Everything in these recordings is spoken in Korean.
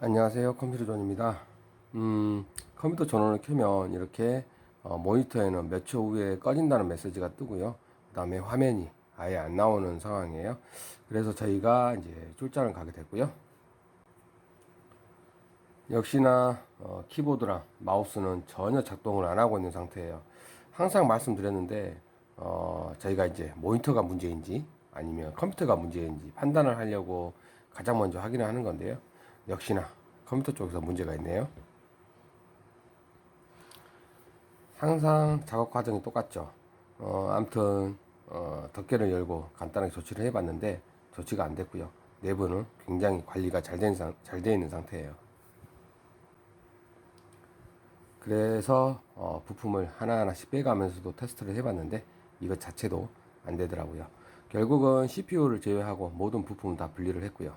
안녕하세요. 컴퓨터 존입니다. 음, 컴퓨터 전원을 켜면 이렇게 어, 모니터에는 몇 초 후에 꺼진다는 메시지가 뜨고요. 그 다음에 화면이 아예 안 나오는 상황이에요. 그래서 저희가 이제 출장을 가게 됐고요. 역시나 어, 키보드랑 마우스는 전혀 작동을 안 하고 있는 상태예요. 항상 말씀드렸는데 어, 저희가 이제 모니터가 문제인지 아니면 컴퓨터가 문제인지 판단을 하려고 가장 먼저 확인을 하는 건데요 역시나 컴퓨터 쪽에서 문제가 있네요. 항상 작업 과정이 똑같죠. 어, 아무튼 어, 덮개를 열고 간단하게 조치를 해봤는데 조치가 안 됐고요. 내부는 굉장히 관리가 잘 잘돼 있는 상태예요. 그래서 어, 부품을 하나하나씩 빼가면서도 테스트를 해봤는데 이것 자체도 안 되더라고요. 결국은 CPU를 제외하고 모든 부품은 다 분리를 했고요.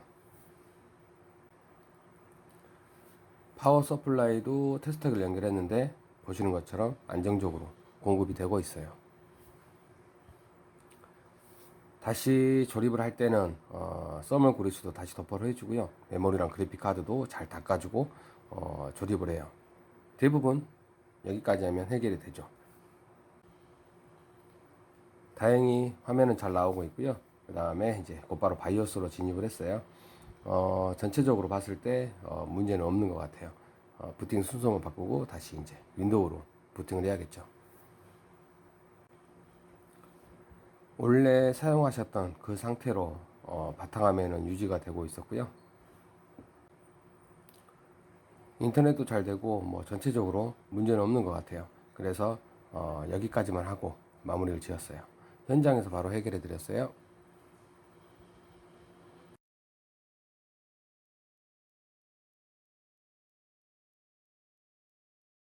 파워 서플라이도 테스터기를 연결했는데 보시는 것처럼 안정적으로 공급이 되고 있어요. 다시 조립을 할 때는 어, 써멀 그리스도 다시 덮어를 해주고요. 메모리랑 그래픽 카드도 잘 닦아주고 어, 조립을 해요. 대부분 여기까지 하면 해결이 되죠. 다행히 화면은 잘 나오고 있고요. 그 다음에 이제 곧바로 바이오스로 진입을 했어요. 어, 전체적으로 봤을 때 어, 문제는 없는 것 같아요. 어, 부팅 순서만 바꾸고 다시 이제 윈도우로 부팅을 해야겠죠. 원래 사용하셨던 그 상태로 어, 바탕화면은 유지가 되고 있었고요. 인터넷도 잘 되고 뭐 전체적으로 문제는 없는 것 같아요. 그래서 어, 여기까지만 하고 마무리를 지었어요. 현장에서 바로 해결해 드렸어요.